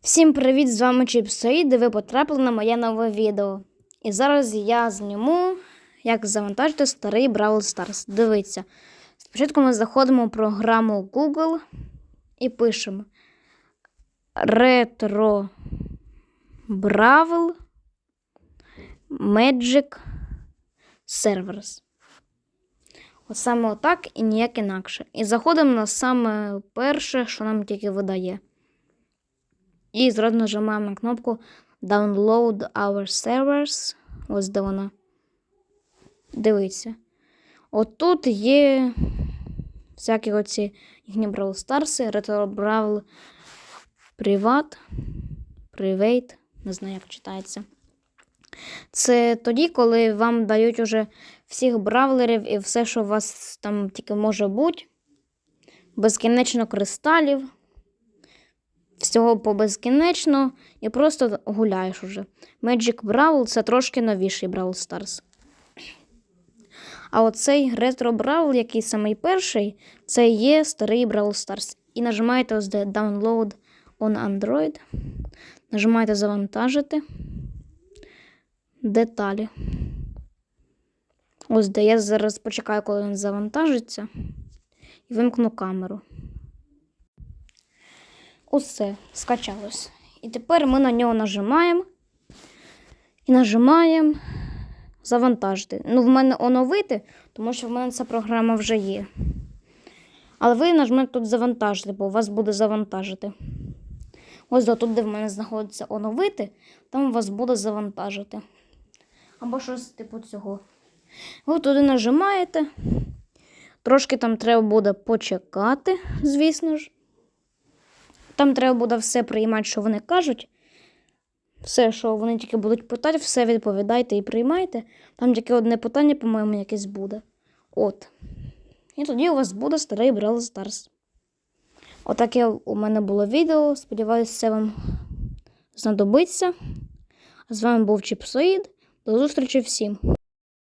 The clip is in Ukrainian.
Всім привіт! З вами Чіпсоїд, і ви потрапили на моє нове відео. І зараз я зніму, як завантажити старий Brawl Stars. Дивіться. Спочатку ми заходимо в програму Google і пишемо Retro Brawl Magic Servers. От саме отак і ніяк інакше. І заходимо на саме перше, що нам тільки видає. І зразу нажимаємо на кнопку Download our servers. Ось де вона. Дивіться. Отут є всякі оці їхні Brawl Stars, Retro Brawl Privat, Private, не знаю, як читається. Це тоді, коли вам дають уже всіх бравлерів і все, що у вас там тільки може бути. Безкінечно кристалів. Всього по безкінечно і просто гуляєш уже. Magic Brawl це трошки новіший Brawl Stars. А оцей ретро Brawl, який самий перший, це є старий Brawl Stars. І нажимаєте ось де Download on Android. Нажимаєте завантажити. Деталі. Ось де я зараз почекаю, коли він завантажиться. І вимкну камеру. Усе скачалось. І тепер ми на нього нажимаємо. І нажимаємо завантажити. Ну, в мене оновити, тому що в мене ця програма вже є. Але ви нажмете тут завантажити, бо у вас буде завантажити. Ось тут, де в мене знаходиться оновити, там у вас буде завантажити. Або щось типу цього. Ви туди нажимаєте. Трошки там треба буде почекати, звісно ж. Там треба буде все приймати, що вони кажуть. Все, що вони тільки будуть питати, все відповідайте і приймайте. Там тільки одне питання, по-моєму, якесь буде. От. І тоді у вас буде старий Brawl Stars. Отаке у мене було відео. Сподіваюся, це вам знадобиться. З вами був Чіпсоїд. До зустрічі всім!